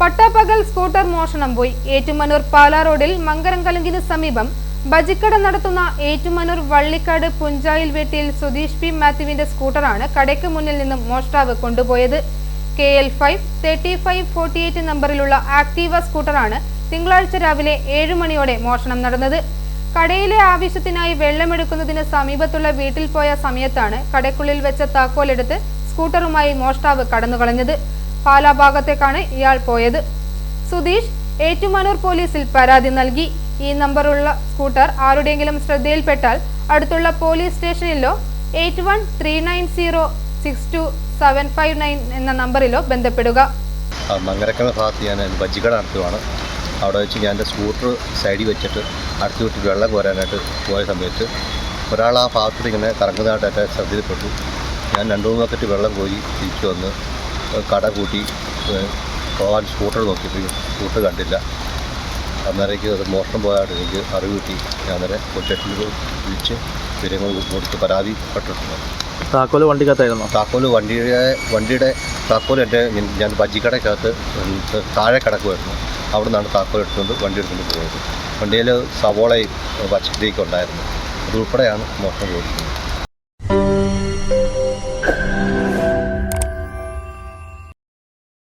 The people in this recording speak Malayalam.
പട്ടാപ്പകൽ സ്കൂട്ടർ മോഷണം പോയി. ഏറ്റുമാനൂർ പാലാ റോഡിൽ മങ്കരം കലങ്കിന് സമീപം ബജിക്കട നടത്തുന്ന ഏറ്റുമാനൂർ വള്ളിക്കാട് പുഞ്ചായിൽ വീട്ടിൽ സുധീഷ് പി മാത്യുവിന്റെ സ്കൂട്ടറാണ് കടയ്ക്ക് മുന്നിൽ നിന്നും മോഷ്ടാവ് കൊണ്ടുപോയത്. K L five thirty five forty eight നമ്പറിലുള്ള Activa സ്കൂട്ടറാണ് തിങ്കളാഴ്ച രാവിലെ ഏഴ് മണിയോടെ മോഷണം നടന്നത്. കടയിലെ ആവശ്യത്തിനായി വെള്ളമെടുക്കുന്നതിന് സമീപത്തുള്ള വീട്ടിൽ പോയ സമയത്താണ് കടയ്ക്കുള്ളിൽ വെച്ച താക്കോലെടുത്ത് സ്കൂട്ടറുമായി മോഷ്ടാവ് കടന്നുകളഞ്ഞത്. പാലാ ഭാഗത്തേക്കാണ് ഇയാൾ പോയത്. സുധീഷ് ഏറ്റുമാനൂർ പോലീസിൽ പരാതി നൽകി. ഈ നമ്പറുള്ള സ്കൂട്ടർ ആരുടെയെങ്കിലും ശ്രദ്ധയിൽപ്പെട്ടാൽ അടുത്തുള്ള police സ്റ്റേഷനിലോ eight one three nine zero six two seven five nine എന്ന നമ്പറിലോ ബന്ധപ്പെടുക. ആ മങ്കരക്കല ഭാഗത്ത് ഞാൻ ബജ്ജിക്കട നടത്തുവാണ്. അവിടെ വെച്ച് ഞാൻ എന്റെ സ്കൂട്ടർ സൈഡിൽ വെച്ചിട്ട് അടുത്ത് വിട്ട് വെള്ളം കോരാനായിട്ട് പോയ സമയത്ത് ഒരാൾ ആ ഭാഗത്ത് ഇങ്ങനെ കറങ്ങുന്നതായിട്ട് ശ്രദ്ധയിൽപ്പെട്ടു. ഞാൻ രണ്ട് മൂന്ന് ബക്കറ്റ് വെള്ളം കോരി തിരിച്ചു വന്ന് കട കൂട്ടി പോകാൻ സ്കൂട്ടർ നോക്കിയപ്പോൾ സ്കൂട്ടർ കണ്ടില്ല. അന്നേരേക്ക് അത് മോഷണം പോയായിട്ട് എനിക്ക് അറിവ് കിട്ടി. ഞാൻ അന്നേരം സ്റ്റേഷനിൽ വിളിച്ച് വിവരങ്ങൾ കൊടുത്ത് പരാതി പെട്ടിട്ടുണ്ട്. താക്കോൽ വണ്ടിക്കകത്തായിരുന്നു? താക്കോൽ വണ്ടിയുടെ വണ്ടിയുടെ താക്കോൽ എന്റെ ഞാൻ ബജിക്കടക്കകത്ത് താഴെ കിടക്കുമായിരുന്നു അവിടെ നിന്നാണ് താക്കോൽ എടുത്തുകൊണ്ട് വണ്ടി എടുത്തുകൊണ്ട് പോയത്. വണ്ടിയിൽ സവോളയും പച്ചക്കറിയൊക്കെ ഉണ്ടായിരുന്നു. അതുൾപ്പെടെയാണ് മോഷണം പോയിട്ടുള്ളത്.